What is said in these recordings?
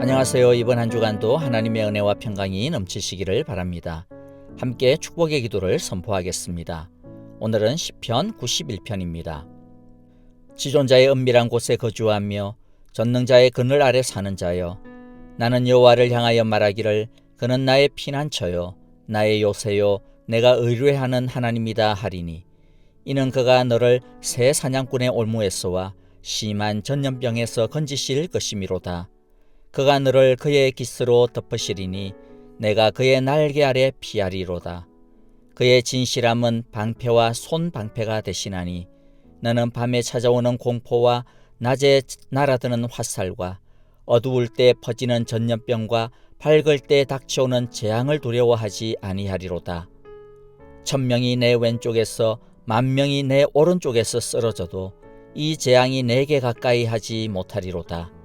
안녕하세요. 이번 한 주간도 하나님의 은혜와 평강이 넘치시기를 바랍니다. 함께 축복의 기도를 선포하겠습니다. 오늘은 시편 91편입니다. 지존자의 은밀한 곳에 거주하며 전능자의 그늘 아래 사는 자여 나는 여호와를 향하여 말하기를 그는 나의 피난처요 나의 요새요 내가 의뢰하는 하나님이다 하리니 이는 그가 너를 새 사냥꾼의 올무에서와 심한 전염병에서 건지실 것이미로다. 그가 너를 그의 깃으로 덮으시리니 내가 그의 날개 아래 피하리로다. 그의 진실함은 방패와 손방패가 되시나니 너는 밤에 찾아오는 공포와 낮에 날아드는 화살과 어두울 때 퍼지는 전염병과 밝을 때 닥쳐오는 재앙을 두려워하지 아니하리로다. 천명이 내 왼쪽에서 만명이 내 오른쪽에서 쓰러져도 이 재앙이 내게 가까이 하지 못하리로다.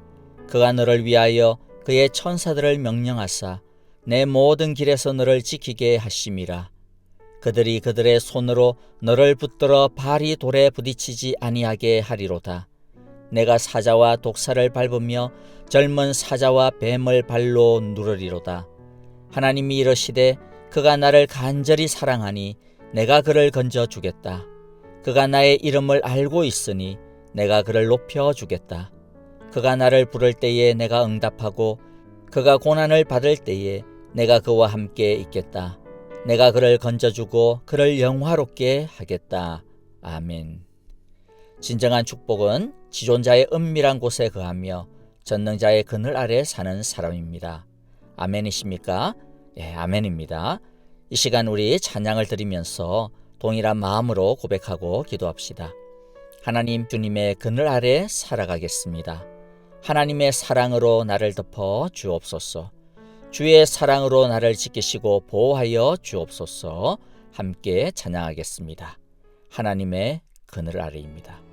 그가 너를 위하여 그의 천사들을 명령하사 내 모든 길에서 너를 지키게 하심이라. 그들이 그들의 손으로 너를 붙들어 발이 돌에 부딪히지 아니하게 하리로다. 내가 사자와 독사를 밟으며 젊은 사자와 뱀을 발로 누르리로다. 하나님이 이르시되 그가 나를 간절히 사랑하니 내가 그를 건져 주겠다. 그가 나의 이름을 알고 있으니 내가 그를 높여 주겠다. 그가 나를 부를 때에 내가 응답하고 그가 고난을 받을 때에 내가 그와 함께 있겠다. 내가 그를 건져주고 그를 영화롭게 하겠다. 아멘. 진정한 축복은 지존자의 은밀한 곳에 거하며 전능자의 그늘 아래 사는 사람입니다. 아멘이십니까? 예, 아멘입니다. 이 시간 우리 찬양을 드리면서 동일한 마음으로 고백하고 기도합시다. 하나님 주님의 그늘 아래 살아가겠습니다. 하나님의 사랑으로 나를 덮어 주옵소서. 주의 사랑으로 나를 지키시고 보호하여 주옵소서. 함께 찬양하겠습니다. 하나님의 그늘 아래입니다.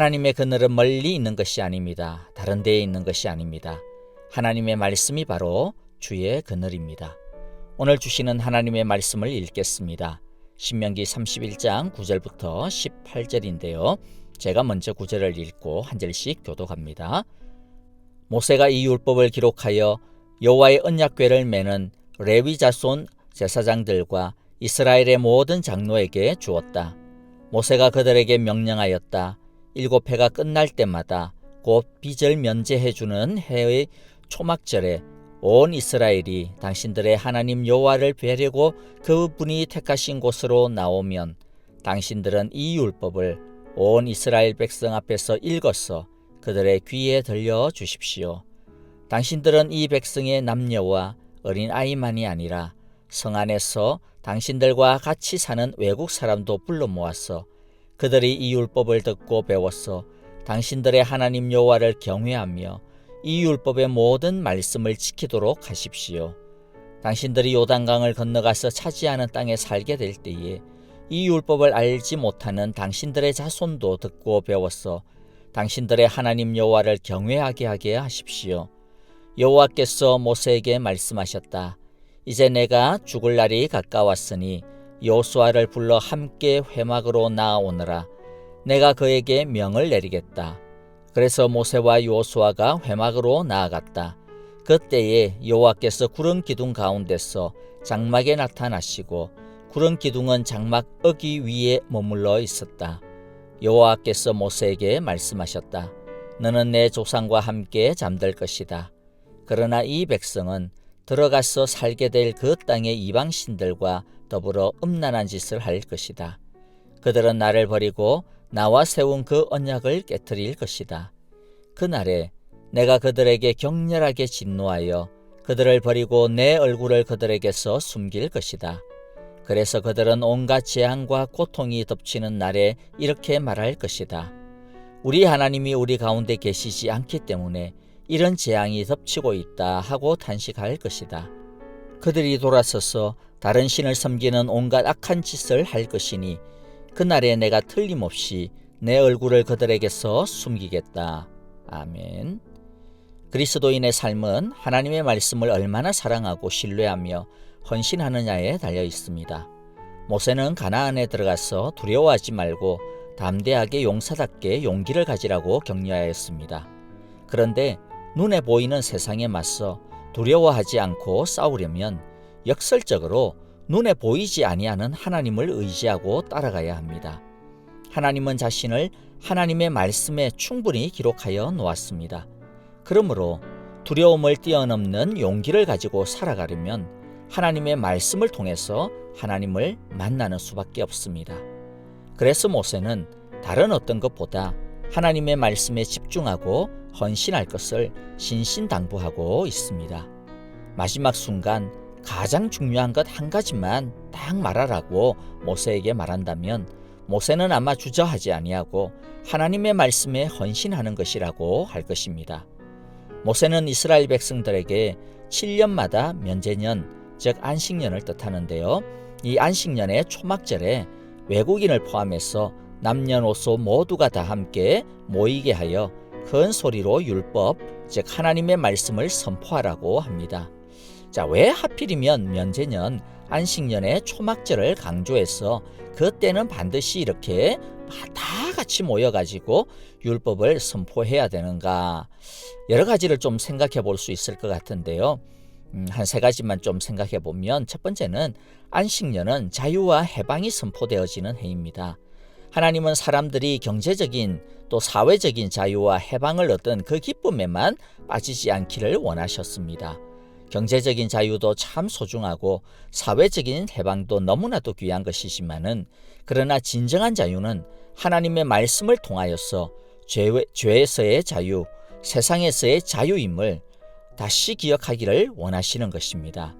하나님의 그늘은 멀리 있는 것이 아닙니다. 다른 데에 있는 것이 아닙니다. 하나님의 말씀이 바로 주의 그늘입니다. 오늘 주시는 하나님의 말씀을 읽겠습니다. 신명기 31장 9절부터 18절인데요. 제가 먼저 9절을 읽고 한 절씩 교독합니다. 모세가 이 율법을 기록하여 여호와의 언약궤를 매는 레위 자손 제사장들과 이스라엘의 모든 장로에게 주었다. 모세가 그들에게 명령하였다. 일곱 해가 끝날 때마다 곧 빚을 면제해 주는 해의 초막절에 온 이스라엘이 당신들의 하나님 여호와를 뵈려고 그분이 택하신 곳으로 나오면 당신들은 이 율법을 온 이스라엘 백성 앞에서 읽어서 그들의 귀에 들려 주십시오. 당신들은 이 백성의 남녀와 어린 아이만이 아니라 성 안에서 당신들과 같이 사는 외국 사람도 불러 모아서 그들이 이 율법을 듣고 배워서 당신들의 하나님 여호와를 경외하며 이 율법의 모든 말씀을 지키도록 하십시오. 당신들이 요단강을 건너가서 차지하는 땅에 살게 될 때에 이 율법을 알지 못하는 당신들의 자손도 듣고 배워서 당신들의 하나님 여호와를 경외하게 하게 하십시오. 여호와께서 모세에게 말씀하셨다. 이제 내가 죽을 날이 가까웠으니 여호수아를 불러 함께 회막으로 나아오너라. 내가 그에게 명을 내리겠다. 그래서 모세와 여호수아가 회막으로 나아갔다. 그때에 여호와께서 구름 기둥 가운데서 장막에 나타나시고 구름 기둥은 장막 어기 위에 머물러 있었다. 여호와께서 모세에게 말씀하셨다. 너는 내 조상과 함께 잠들 것이다. 그러나 이 백성은 들어가서 살게 될 그 땅의 이방 신들과 더불어 음란한 짓을 할 것이다. 그들은 나를 버리고 나와 세운 그 언약을 깨뜨릴 것이다. 그날에 내가 그들에게 격렬하게 진노하여 그들을 버리고 내 얼굴을 그들에게서 숨길 것이다. 그래서 그들은 온갖 재앙과 고통이 덮치는 날에 이렇게 말할 것이다. 우리 하나님이 우리 가운데 계시지 않기 때문에 이런 재앙이 덮치고 있다 하고 탄식할 것이다. 그들이 돌아서서 다른 신을 섬기는 온갖 악한 짓을 할 것이니 그날에 내가 틀림없이 내 얼굴을 그들에게서 숨기겠다. 아멘. 그리스도인의 삶은 하나님의 말씀을 얼마나 사랑하고 신뢰하며 헌신하느냐에 달려 있습니다. 모세는 가나안에 들어가서 두려워하지 말고 담대하게 용사답게 용기를 가지라고 격려하였습니다. 그런데 눈에 보이는 세상에 맞서 두려워하지 않고 싸우려면 역설적으로 눈에 보이지 아니하는 하나님을 의지하고 따라가야 합니다. 하나님은 자신을 하나님의 말씀에 충분히 기록하여 놓았습니다. 그러므로 두려움을 뛰어넘는 용기를 가지고 살아가려면 하나님의 말씀을 통해서 하나님을 만나는 수밖에 없습니다. 그래서 모세는 다른 어떤 것보다 하나님의 말씀에 집중하고 헌신할 것을 신신당부하고 있습니다. 마지막 순간 가장 중요한 것 한 가지만 딱 말하라고 모세에게 말한다면 모세는 아마 주저하지 아니하고 하나님의 말씀에 헌신하는 것이라고 할 것입니다. 모세는 이스라엘 백성들에게 7년마다 면제년, 즉 안식년을 뜻하는데요. 이 안식년의 초막절에 외국인을 포함해서 남녀노소 모두가 다 함께 모이게 하여 큰 소리로 율법, 즉 하나님의 말씀을 선포하라고 합니다. 자, 왜 하필이면 면제년 안식년의 초막절을 강조해서 그때는 반드시 이렇게 다 같이 모여가지고 율법을 선포해야 되는가? 여러 가지를 좀 생각해 볼 수 있을 것 같은데요. 음, 한세 가지만 좀 생각해 보면 첫 번째는 안식년은 자유와 해방이 선포되어지는 해입니다. 하나님은 사람들이 경제적인 또 사회적인 자유와 해방을 얻은 그 기쁨에만 빠지지 않기를 원하셨습니다. 경제적인 자유도 참 소중하고 사회적인 해방도 너무나도 귀한 것이지만은 그러나 진정한 자유는 하나님의 말씀을 통하여서 죄, 죄에서의 자유, 세상에서의 자유임을 다시 기억하기를 원하시는 것입니다.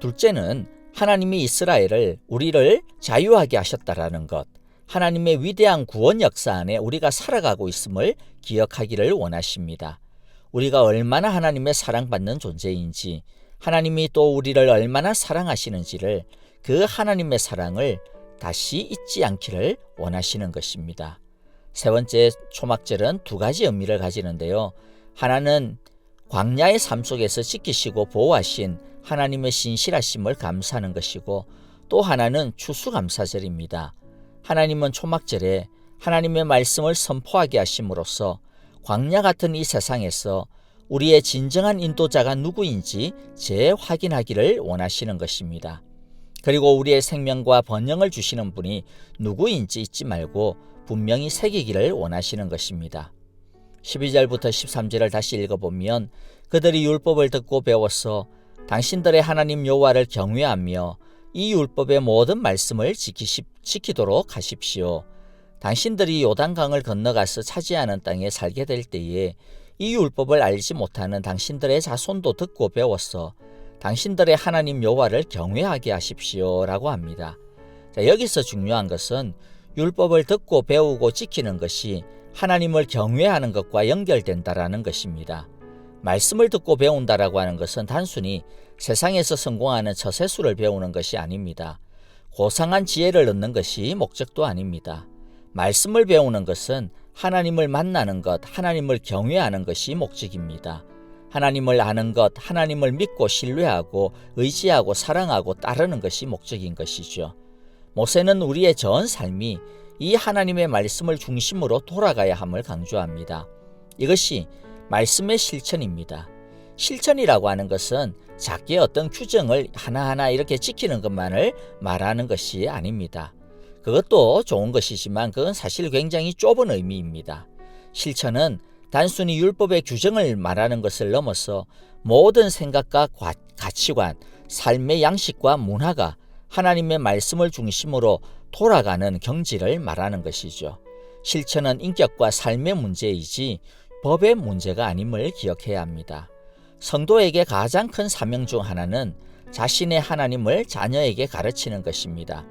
둘째는 하나님이 이스라엘을 우리를 자유하게 하셨다라는 것, 하나님의 위대한 구원 역사 안에 우리가 살아가고 있음을 기억하기를 원하십니다. 우리가 얼마나 하나님의 사랑받는 존재인지, 하나님이 또 우리를 얼마나 사랑하시는지를 그 하나님의 사랑을 다시 잊지 않기를 원하시는 것입니다. 세 번째 초막절은 두 가지 의미를 가지는데요. 하나는 광야의 삶 속에서 지키시고 보호하신 하나님의 신실하심을 감사하는 것이고 또 하나는 추수감사절입니다. 하나님은 초막절에 하나님의 말씀을 선포하게 하심으로써 광야 같은 이 세상에서 우리의 진정한 인도자가 누구인지 재확인하기를 원하시는 것입니다. 그리고 우리의 생명과 번영을 주시는 분이 누구인지 잊지 말고 분명히 새기기를 원하시는 것입니다. 12절부터 13절을 다시 읽어보면 그들이 율법을 듣고 배워서 당신들의 하나님 여호와를 경외하며 이 율법의 모든 말씀을 지키시, 지키도록 하십시오. 당신들이 요단강을 건너가서 차지하는 땅에 살게 될 때에 이 율법을 알지 못하는 당신들의 자손도 듣고 배워서 당신들의 하나님 여호와를 경외하게 하십시오라고 합니다. 자, 여기서 중요한 것은 율법을 듣고 배우고 지키는 것이 하나님을 경외하는 것과 연결된다라는 것입니다. 말씀을 듣고 배운다라고 하는 것은 단순히 세상에서 성공하는 처세술을 배우는 것이 아닙니다. 고상한 지혜를 얻는 것이 목적도 아닙니다. 말씀을 배우는 것은 하나님을 만나는 것, 하나님을 경외하는 것이 목적입니다. 하나님을 아는 것, 하나님을 믿고 신뢰하고 의지하고 사랑하고 따르는 것이 목적인 것이죠. 모세는 우리의 전 삶이 이 하나님의 말씀을 중심으로 돌아가야 함을 강조합니다. 이것이 말씀의 실천입니다. 실천이라고 하는 것은 작게 어떤 규정을 하나하나 이렇게 지키는 것만을 말하는 것이 아닙니다. 그것도 좋은 것이지만 그건 사실 굉장히 좁은 의미입니다. 실천은 단순히 율법의 규정을 말하는 것을 넘어서 모든 생각과 가치관, 삶의 양식과 문화가 하나님의 말씀을 중심으로 돌아가는 경지를 말하는 것이죠. 실천은 인격과 삶의 문제이지 법의 문제가 아님을 기억해야 합니다. 성도에게 가장 큰 사명 중 하나는 자신의 하나님을 자녀에게 가르치는 것입니다.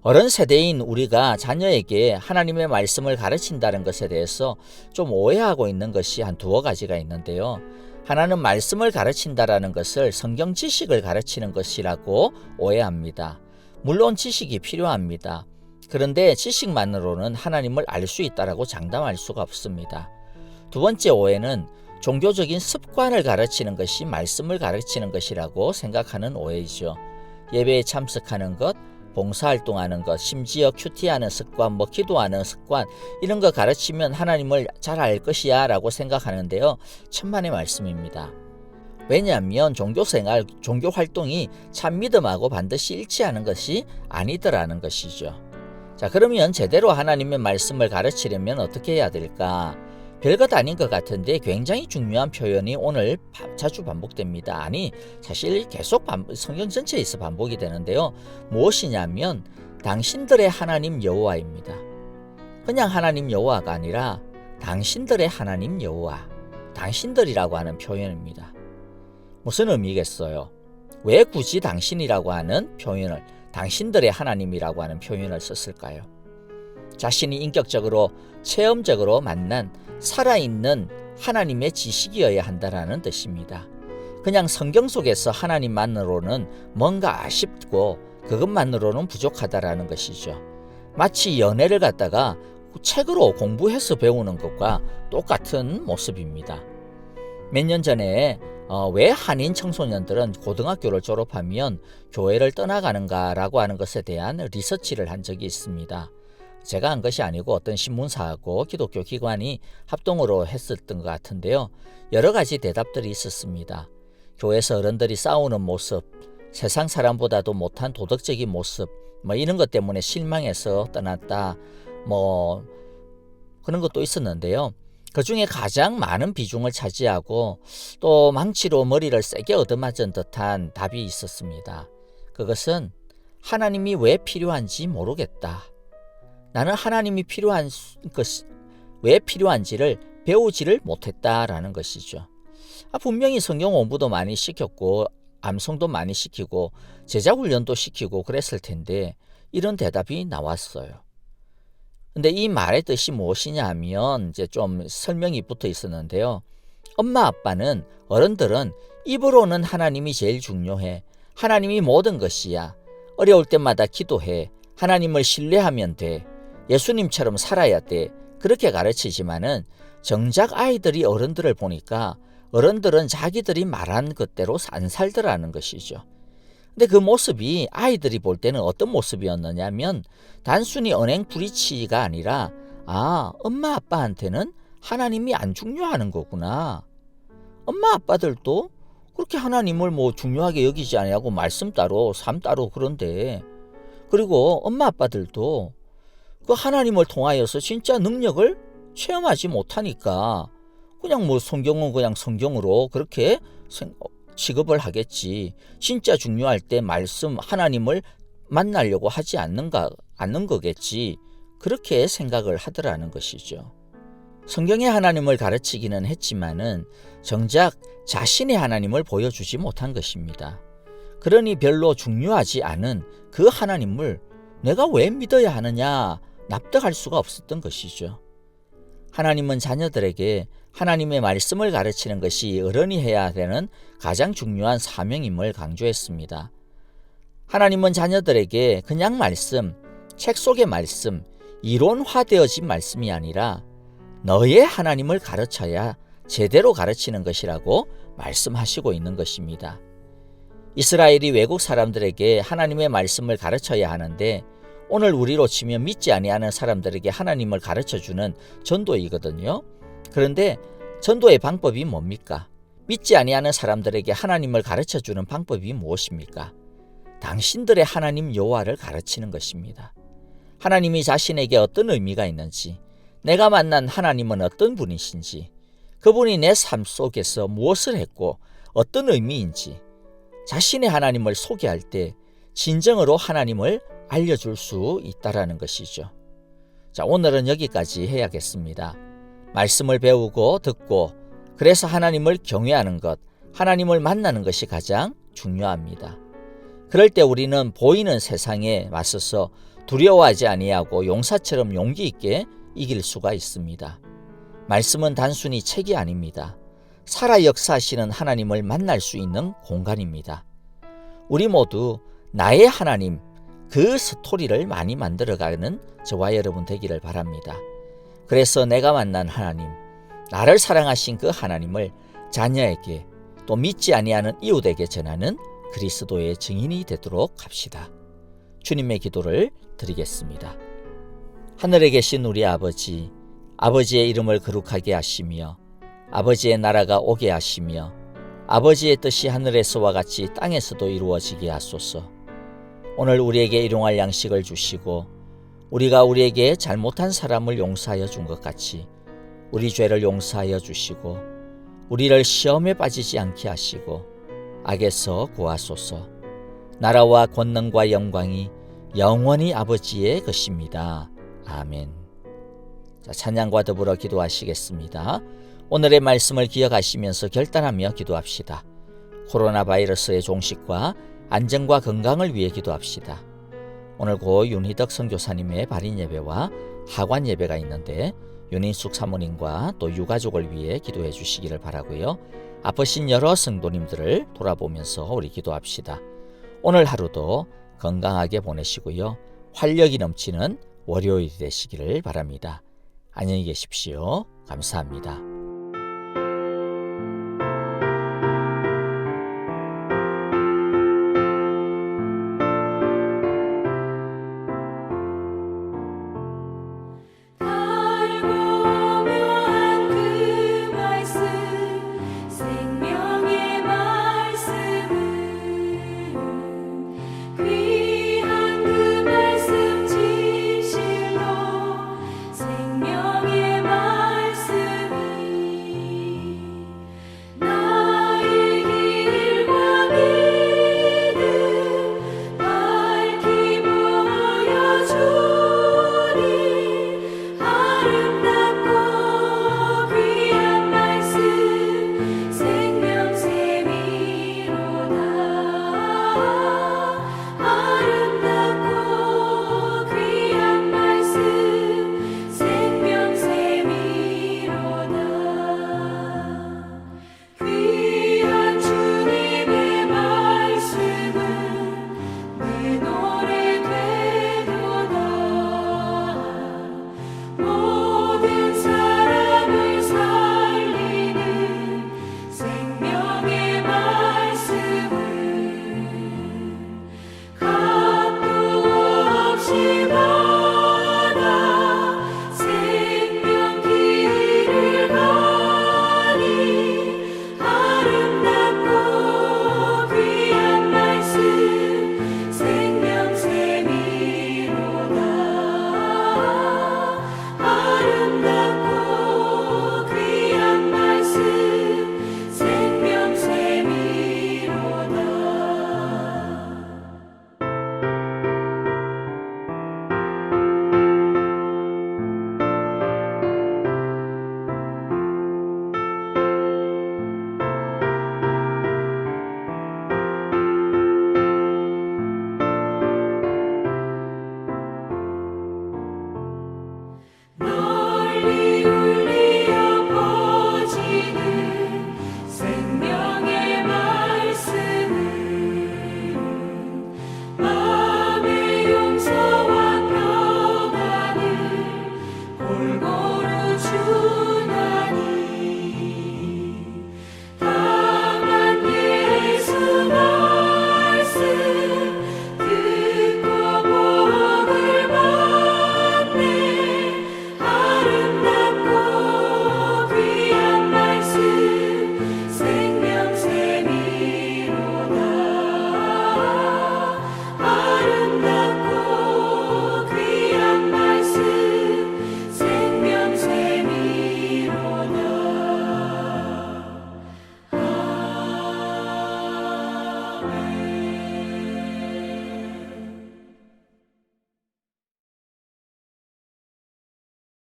어른 세대인 우리가 자녀에게 하나님의 말씀을 가르친다는 것에 대해서 좀 오해하고 있는 것이 한 두어 가지가 있는데요. 하나는 말씀을 가르친다라는 것을 성경 지식을 가르치는 것이라고 오해합니다. 물론 지식이 필요합니다. 그런데 지식만으로는 하나님을 알 수 있다라고 장담할 수가 없습니다. 두 번째 오해는 종교적인 습관을 가르치는 것이 말씀을 가르치는 것이라고 생각하는 오해이죠. 예배에 참석하는 것, 봉사활동하는 것, 심지어 큐티하는 습관, 뭐 기도하는 습관 이런 거 가르치면 하나님을 잘 알 것이야 라고 생각하는데요. 천만의 말씀입니다. 왜냐하면 종교생활, 종교활동이 참 믿음하고 반드시 일치하는 것이 아니더라는 것이죠. 자, 그러면 제대로 하나님의 말씀을 가르치려면 어떻게 해야 될까? 별것 아닌 것 같은데 굉장히 중요한 표현이 오늘 자주 반복됩니다. 아니, 사실 계속 성경 전체에서 반복이 되는데요. 무엇이냐면 당신들의 하나님 여호와입니다. 그냥 하나님 여호와가 아니라 당신들의 하나님 여호와, 당신들이라고 하는 표현입니다. 무슨 의미겠어요? 왜 굳이 당신이라고 하는 표현을 당신들의 하나님이라고 하는 표현을 썼을까요? 자신이 인격적으로 체험적으로 만난 살아있는 하나님의 지식이어야 한다라는 뜻입니다. 그냥 성경 속에서 하나님만으로는 뭔가 아쉽고 그것만으로는 부족하다라는 것이죠. 마치 연애를 갖다가 책으로 공부해서 배우는 것과 똑같은 모습입니다. 몇 년 전에 어, 왜 한인 청소년들은 고등학교를 졸업하면 교회를 떠나가는가라고 하는 것에 대한 리서치를 한 적이 있습니다. 제가 한 것이 아니고 어떤 신문사하고 기독교 기관이 합동으로 했었던 것 같은데요. 여러 가지 대답들이 있었습니다. 교회에서 어른들이 싸우는 모습, 세상 사람보다도 못한 도덕적인 모습, 뭐 이런 것 때문에 실망해서 떠났다. 뭐 그런 것도 있었는데요. 그 중에 가장 많은 비중을 차지하고 또 망치로 머리를 세게 얻어맞은 듯한 답이 있었습니다. 그것은 하나님이 왜 필요한지 모르겠다. 나는 하나님이 필요한 것, 왜 필요한지를 배우지를 못했다라는 것이죠. 아, 분명히 성경 공부도 많이 시켰고, 암송도 많이 시키고, 제자 훈련도 시키고 그랬을 텐데, 이런 대답이 나왔어요. 근데 이 말의 뜻이 무엇이냐 하면 이제 좀 설명이 붙어 있었는데요. 엄마 아빠는 어른들은 입으로는 하나님이 제일 중요해. 하나님이 모든 것이야. 어려울 때마다 기도해. 하나님을 신뢰하면 돼. 예수님처럼 살아야 돼. 그렇게 가르치지만은 정작 아이들이 어른들을 보니까 어른들은 자기들이 말한 것대로 안 살더라는 것이죠. 근데 그 모습이 아이들이 볼 때는 어떤 모습이었느냐면 단순히 언행 불이치가 아니라 아, 엄마 아빠한테는 하나님이 안 중요하는 거구나. 엄마 아빠들도 그렇게 하나님을 뭐 중요하게 여기지 아니하고 말씀 따로 삶 따로 그런데 그리고 엄마 아빠들도 그 하나님을 통하여서 진짜 능력을 체험하지 못하니까 그냥 뭐 성경은 그냥 성경으로 그렇게 취급을 하겠지. 진짜 중요할 때 말씀 하나님을 만나려고 하지 않는가 않는 거겠지. 그렇게 생각을 하더라는 것이죠. 성경의 하나님을 가르치기는 했지만은 정작 자신의 하나님을 보여주지 못한 것입니다. 그러니 별로 중요하지 않은 그 하나님을 내가 왜 믿어야 하느냐 납득할 수가 없었던 것이죠. 하나님은 자녀들에게 하나님의 말씀을 가르치는 것이 어른이 해야 되는 가장 중요한 사명임을 강조했습니다. 하나님은 자녀들에게 그냥 말씀, 책 속의 말씀, 이론화되어진 말씀이 아니라 너의 하나님을 가르쳐야 제대로 가르치는 것이라고 말씀하시고 있는 것입니다. 이스라엘이 외국 사람들에게 하나님의 말씀을 가르쳐야 하는데 오늘 우리로 치면 믿지 아니하는 사람들에게 하나님을 가르쳐 주는 전도이거든요. 그런데 전도의 방법이 뭡니까? 믿지 아니하는 사람들에게 하나님을 가르쳐 주는 방법이 무엇입니까? 당신들의 하나님 여호와를 가르치는 것입니다. 하나님이 자신에게 어떤 의미가 있는지, 내가 만난 하나님은 어떤 분이신지, 그분이 내 삶 속에서 무엇을 했고 어떤 의미인지, 자신의 하나님을 소개할 때 진정으로 하나님을 알려줄 수 있다라는 것이죠. 자, 오늘은 여기까지 해야겠습니다. 말씀을 배우고 듣고 그래서 하나님을 경외하는 것, 하나님을 만나는 것이 가장 중요합니다. 그럴 때 우리는 보이는 세상에 맞서서 두려워하지 아니하고 용사처럼 용기 있게 이길 수가 있습니다. 말씀은 단순히 책이 아닙니다. 살아 역사하시는 하나님을 만날 수 있는 공간입니다. 우리 모두 나의 하나님, 그 스토리를 많이 만들어가는 저와 여러분 되기를 바랍니다. 그래서 내가 만난 하나님, 나를 사랑하신 그 하나님을 자녀에게 또 믿지 아니하는 이웃에게 전하는 그리스도의 증인이 되도록 합시다. 주님의 기도를 드리겠습니다. 하늘에 계신 우리 아버지, 아버지의 이름을 거룩하게 하시며 아버지의 나라가 오게 하시며 아버지의 뜻이 하늘에서와 같이 땅에서도 이루어지게 하소서. 오늘 우리에게 일용할 양식을 주시고 우리가 우리에게 잘못한 사람을 용서하여 준 것 같이 우리 죄를 용서하여 주시고 우리를 시험에 빠지지 않게 하시고 악에서 구하소서. 나라와 권능과 영광이 영원히 아버지의 것입니다. 아멘. 자, 찬양과 더불어 기도하시겠습니다. 오늘의 말씀을 기억하시면서 결단하며 기도합시다. 코로나 바이러스의 종식과 안전과 건강을 위해 기도합시다. 오늘 고 윤희덕 선교사님의 발인 예배와 하관 예배가 있는데 윤인숙 사모님과 또 유가족을 위해 기도해 주시기를 바라고요. 아프신 여러 성도님들을 돌아보면서 우리 기도합시다. 오늘 하루도 건강하게 보내시고요. 활력이 넘치는 월요일이 되시기를 바랍니다. 안녕히 계십시오. 감사합니다.